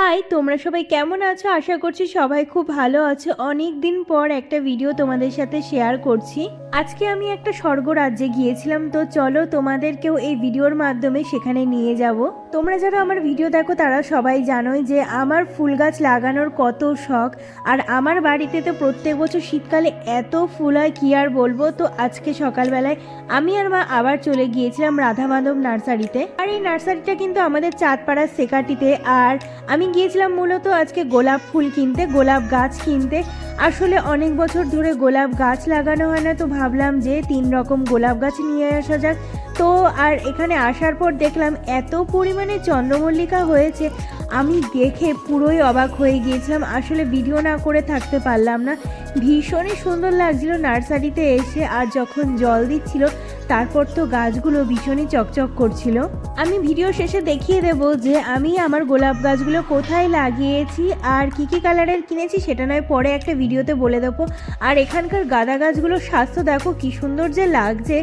High তোমরা সবাই কেমন আছো? আশা করছি সবাই খুব ভালো আছো। অনেক দিন পর একটা ভিডিও তোমাদের সাথে শেয়ার করছি। আজকে আমি একটা স্বর্গ রাজ্যে গিয়েছিলাম, তো চলো তোমাদেরকেও এই ভিডিওর মাধ্যমে সেখানে নিয়ে যাব। তোমরা যারা আমার ভিডিও দেখো, তারা সবাই জানোই যে আমার ফুল গাছ লাগানোর কত শখ। আর আমার বাড়িতে তো প্রত্যেক বছর শীতকালে এত ফুল হয়, কি আর বলব? তো আজকে সকালবেলায় আমি আর মা আবার চলে গিয়েছিলাম রাধা মাধব নার্সারিতে। আর এই নার্সারিটা কিন্তু আমাদের চাঁদপাড়ার সেকাটিতে। আর আমি গিয়েছিলাম মূলত আজকে গোলাপ ফুল কিনতে, গোলাপ গাছ কিনতে। আসলে অনেক বছর ধরে গোলাপ গাছ লাগানো হয় না, তো ভাবলাম যে তিন রকম গোলাপ গাছ নিয়ে আসা যাক। তো আর এখানে আসার পর দেখলাম এত পরিমাণে চন্দ্রমল্লিকা হয়েছে, আমি দেখে পুরোই অবাক হয়ে গিয়েছিলাম। আসলে ভিডিও না করে থাকতে পারলাম না। ভীষণই সুন্দর লাগছিল নার্সারিতে এসে, আর যখন জল দিচ্ছিল তারপর তো গাছগুলো ভীষণই চকচক করছিল। আমি ভিডিও শেষে দেখিয়ে দেব যে আমি আমার গোলাপ গাছগুলো কোথায় লাগিয়েছি আর কি কি কালারের কিনেছি সেটা নয়, পরে একটা ভিডিওতে বলে দেবো। আর এখানকার গাঁদা গাছগুলোর স্বাস্থ্য দেখো কি সুন্দর যে লাগছে।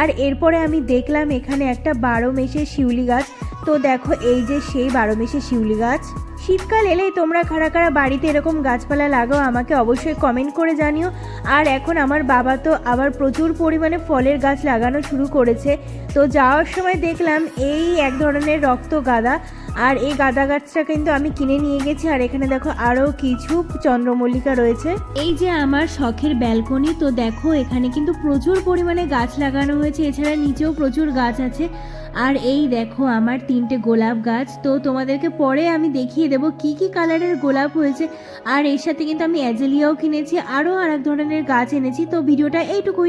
আর এরপরে আমি দেখলাম এখানে একটা বারো মেশে শিউলি গাছ। তো দেখো, এই যে সেই বারো মেশে শিউলি গাছ। শীতকাল এলেই তোমরা খাড়া কারা বাড়িতে এরকম গাছপালা লাগাও, আমাকে অবশ্যই কমেন্ট করে জানিও। আর এখন আমার বাবা তো আবার প্রচুর পরিমাণে ফলের গাছ লাগানো শুরু করেছে। তো যাওয়ার সময় দেখলাম এই এক ধরনের রক্ত গাঁদা। আর এই গাঁদা গাছটা কিন্তু আমি কিনে নিয়ে গেছি, আর এখানে দেখো আরও কিছু চন্দ্রমল্লিকা রয়েছে। এই যে আমার শখের ব্যালকনি, তো দেখো এখানে কিন্তু প্রচুর পরিমাণে গাছ লাগানো হয়েছে, এছাড়া নিচেও প্রচুর গাছ আছে। আর এই দেখো আমার তিনটে গোলাপ গাছ, তো তোমাদেরকে পরে আমি দেখিয়ে দেবো কি কি কালারের গোলাপ হয়েছে। আর এর সাথে কিন্তু আমি অ্যাজেলিয়াও কিনেছি আরও আর এক ধরনের গাছ এনেছি, তো ভিডিওটা এইটুকুই।